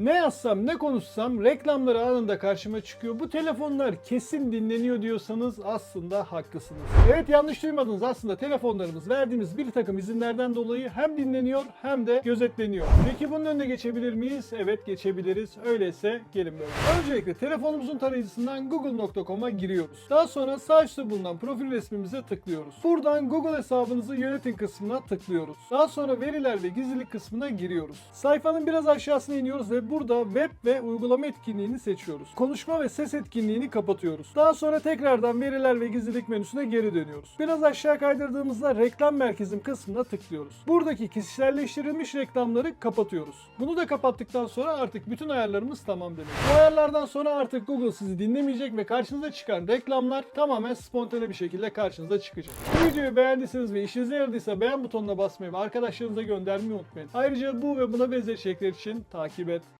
Ne yazsam ne konuşsam reklamları anında karşıma çıkıyor. Bu telefonlar kesin dinleniyor diyorsanız aslında haklısınız. Evet yanlış duymadınız aslında telefonlarımız verdiğimiz bir takım izinlerden dolayı hem dinleniyor hem de gözetleniyor. Peki bunun önüne geçebilir miyiz? Evet geçebiliriz. Öyleyse gelin böyle. Öncelikle telefonumuzun tarayıcısından google.com'a giriyoruz. Daha sonra sağ üstte bulunan profil resmimize tıklıyoruz. Buradan Google hesabınızı yönetin kısmına tıklıyoruz. Daha sonra veriler ve gizlilik kısmına giriyoruz. Sayfanın biraz aşağısına iniyoruz ve burada web ve uygulama etkinliğini seçiyoruz. Konuşma ve ses etkinliğini kapatıyoruz. Daha sonra tekrardan veriler ve gizlilik menüsüne geri dönüyoruz. Biraz aşağı kaydırdığımızda reklam merkezim kısmına tıklıyoruz. Buradaki kişiselleştirilmiş reklamları kapatıyoruz. Bunu da kapattıktan sonra artık bütün ayarlarımız tamam demek. Bu ayarlardan sonra artık Google sizi dinlemeyecek ve karşınıza çıkan reklamlar tamamen spontane bir şekilde karşınıza çıkacak. Bu videoyu beğendiyseniz ve işinize yaradıysa beğen butonuna basmayı ve arkadaşlarınıza göndermeyi unutmayın. Ayrıca bu ve buna benzer içerikler için takip et.